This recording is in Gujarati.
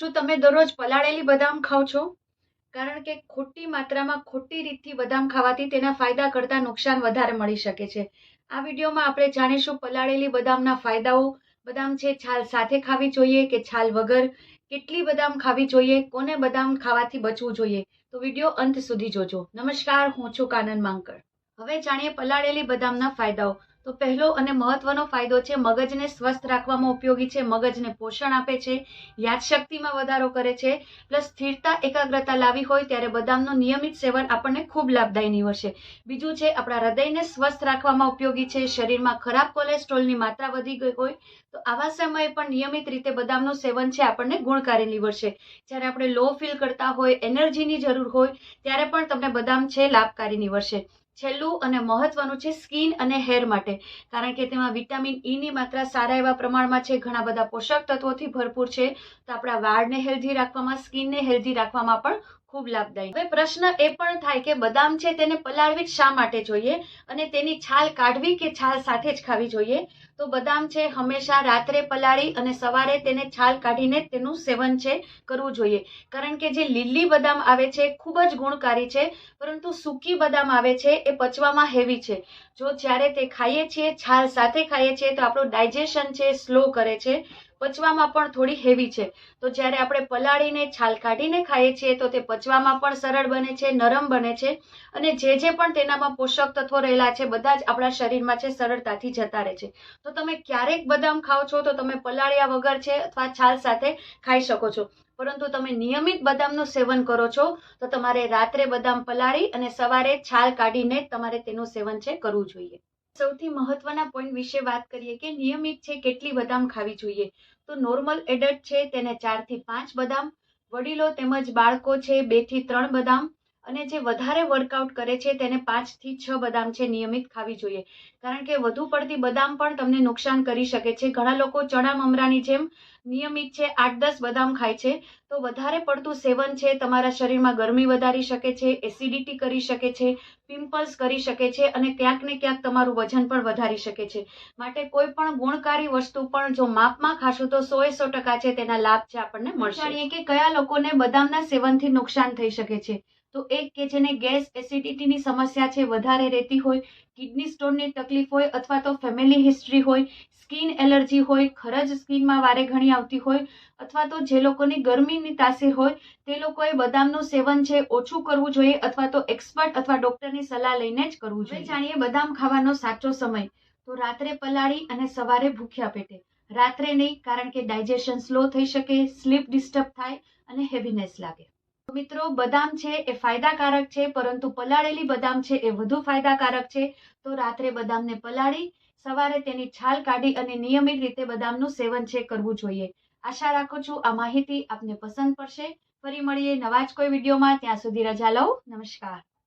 શું તમે દરરોજ પલાળેલી બદામ ખાઓ છો, કારણ કે ખોટી માત્રામાં ખોટી રીતથી બદામ ખાવાથી તેના ફાયદા કરતાં નુકસાન વધારે મળી શકે છે. આ વિડીયોમાં આપણે જાણીશું પલાળેલી બદામના ફાયદાઓ, બદામ છે છાલ સાથે ખાવી જોઈએ કે છાલ વગર, કેટલી બદામ ખાવી જોઈએ, કોને બદામ ખાવાથી બચવું જોઈએ? તો વીડિયો અંત સુધી જોજો. નમસ્કાર, હું છું કાનન માંકર હવે જાણીએ પલાળેલી બદામના ફાયદાઓ. તો પહેલો અને મહત્વનો ફાયદો છે, મગજને સ્વસ્થ રાખવામાં ઉપયોગી છે, મગજને પોષણ આપે છે, યાદશક્તિમાં વધારો કરે છે, પ્લસ સ્થિરતા, એકાગ્રતા લાવી હોય ત્યારે બદામનું નિયમિત સેવન આપણને ખૂબ લાભદાયી નીવડશે. બીજું છે, આપણા હૃદયને સ્વસ્થ રાખવામાં ઉપયોગી છે, શરીરમાં ખરાબ કોલેસ્ટ્રોલની માત્રા વધી ગઈ હોય તો આવા સમયે પણ નિયમિત રીતે બદામનું સેવન છે, આપણને ગુણકારી નીવડશે. જ્યારે આપણે લો ફીલ કરતા હોય, એનર્જીની જરૂર હોય, ત્યારે પણ તમને બદામ છે, લાભકારી નીવડશે. છેલ્લું અને મહત્વનું છે સ્કિન અને હેર માટે. કારણ કે તેમાં વિટામિન ઈની માત્રા સારા એવા પ્રમાણમાં છે, ઘણા બધા પોષક તત્વોથી ભરપૂર છે. તો આપણા વાળને હેલ્ધી રાખવામાં, સ્કિનને હેલ્ધી રાખવામાં પણ ખૂબ લાભદાયી. હવે પ્રશ્ન એ પણ થાય કે બદામ છે તેને પલાળવી જ શા માટે જોઈએ? અને તેની છાલ કાઢવી કે છાલ સાથે જ ખાવી જોઈએ? તો બદામ છે હંમેશા રાત્રે પલાળી અને સવારે તેને છાલ કાઢીને તેનું સેવન છે, કરવું જોઈએ. કારણ કે જે લીલી બદામ આવે છે ખૂબ જ ગુણકારી છે, પરંતુ સૂકી બદામ આવે છે એ પચવામાં હેવી છે. જો જ્યારે તે ખાઈએ છીએ, છાલ સાથે ખાઈએ છીએ, તો આપણું ડાયજેશન છે સ્લો કરે છે. પચવામાં પણ થોડી હેવી છે. તો જ્યારે આપણે પલાળીને, છાલ કાઢીને ખાઈએ છીએ, તો તે પચવામાં પણ સરળ બને છે, નરમ બને છે. અને જે જે પણ તેનામાં પોષક તત્વો રહેલા છે, બધા જ આપણા શરીરમાં છે, સરળતાથી જતા રહે છે. તો તમે ક્યારેક બદામ ખાઓ છો, તો તમે પલાળ્યા વગર છે, અથવા છાલ સાથે ખાઈ શકો છો. પરંતુ તમે નિયમિત બદામનું સેવન કરો છો, તો તમારે રાત્રે બદામ પલાળી અને સવારે છાલ કાઢીને તમારે તેનું સેવન છે, કરવું જોઈએ. સૌથી મહત્વના પોઈન્ટ વિશે વાત કરીએ કે નિયમિત છે કેટલી બદામ ખાવી જોઈએ? તો નોર્મલ એડલ્ટ છે, તેને ચારથી પાંચ બદામ, વડીલો તેમજ બાળકો છે બેથી ત્રણ બદામ અને જે વધારે વર્કઆઉટ કરે છે તેને પાંચથી છ બદામ છે નિયમિત ખાવી જોઈએ. કારણ કે વધુ પડતી બદામ પણ તમને નુકસાન કરી શકે છે. ઘણા લોકો ચણા મમરાની જેમ નિયમિત છે આઠ દસ બદામ ખાય છે. તો વધારે પડતું સેવન છે તમારા શરીરમાં ગરમી વધારી શકે છે એસિડિટી કરી શકે છે પિમ્પલ્સ કરી શકે છે અને ક્યાંક ને ક્યાંક તમારું વજન પણ વધારી શકે છે. માટે કોઈ પણ ગુણકારી વસ્તુ પણ જો માપમાં ખાશો તો સોએ સો ટકા છે તેના લાભ છે આપણને મળશે. કે કયા લોકોને બદામના સેવનથી નુકસાન થઈ શકે છે? તો એક કે જેને ગેસ એસિડિટીની સમસ્યા છે વધારે રહેતી હોય કિડની સ્ટોનની તકલીફ હોય અથવા તો ફેમિલી હિસ્ટ્રી હોય સ્કિન એલર્જી હોય ખરજ સ્કિનમાં વારે ઘણી આવતી હોય અથવા તો જે લોકોની ગરમીની તાસીર હોય તે લોકોએ બદામનું સેવન છે ઓછું કરવું જોઈએ અથવા તો એક્સપર્ટ અથવા ડોક્ટરની સલાહ લઈને જ કરવું જોઈએ. જાણીએ બદામ ખાવાનો સાચો સમય. તો રાત્રે પલાળી અને સવારે ભૂખ્યા પેટે. રાત્રે નહીં કારણ કે ડાયજેશન સ્લો થઈ શકે સ્લીપ ડિસ્ટર્બ થાય અને હેવીનેસ લાગે. મિત્રો, બદામ છે એ ફાયદાકારક છે, પરંતુ પલાળેલી બદામ છે એ વધુ ફાયદાકારક છે. તો રાત્રે બદામને પલાળી, સવારે તેની છાલ કાઢી અને નિયમિત રીતે બદામનું સેવન છે કરવું જોઈએ. આશા રાખું છું આ માહિતી આપને પસંદ પડશે. ફરી મળીએ નવા જ કોઈ વિડીયોમાં. ત્યાં સુધી રજા લઉં. નમસ્કાર.